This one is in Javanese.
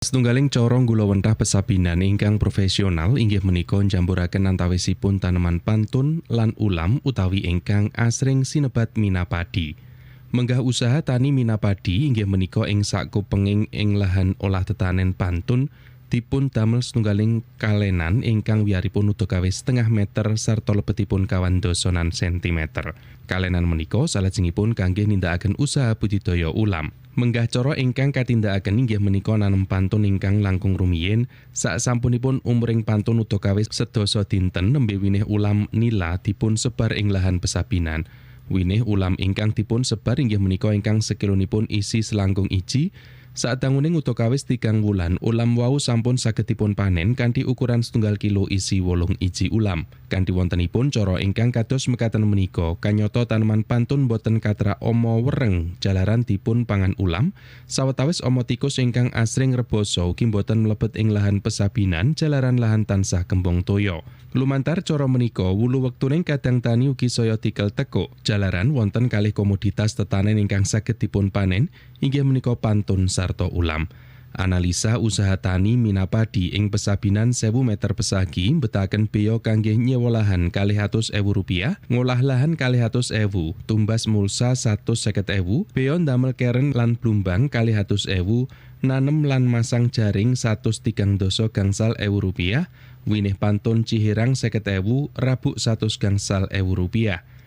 Setunggaling corong gula wentah pesabinan ingkang profesional inggih menika njamburaken antawisipun taneman pantun lan ulam utawi ingkang asring sinebat minapadi. Menggah usaha tani minapadi inggih menika ing sakupenging ing lahan olah tetanen pantun dipun damel setunggaling kalenan ingkang wiyaripun udakawis setengah meter sarta lebetipun kawan dosonan sentimeter. Kalenan menika salajengipun kangge nindakaken usaha budidaya ulam. Menggah cara ingkang katindakaken inggih menika nanem pantun ingkang langkung rumiyin sak sampunipun umuring pantun udakawis sedasa dinten nembe winih ulam nila dipun sebar ing lahan pesabinan. Winih ulam ingkang dipun sebar inggih menika ingkang sekilonipun isi selangkung iji Saat tanguning utokawis tigang wulan, ulam wau sampun saged dipun panen kanthi ukuran setunggal kilo isi wolung iji ulam. Kanthi wontenipun cara ingkang kados mekaten menika, kanyata taneman pantun boten katra omo wereng jalaran dipun pangan ulam, sawetawis omo tikus ingkang asring reboso ugi boten mlebet ing lahan pesabinan jalaran lahan tansah kembang toyo. Lumantar cara menika wulu wektuning kadang tani ugi saya tikel tekuk, jalaran wonten kalih komoditas tetanen ingkang saged dipun panen inggih menika pantun sarta ulam. Analisa usaha tani minapadi ing pesabinan 1000 meter pesagi betaken beo kangge nyewa lahan kalih atus ewu rupiah, ngolah lahan kalih atus ewu, tumbas mulsa 150 ewu, beo ndamel keren lan blumbang kalih atus ewu, nanem lan masang jaring 103 doso gangsal ewu rupiah, winih pantun cihirang seket ewu, rabuk 100 gangsal ewu rupiah.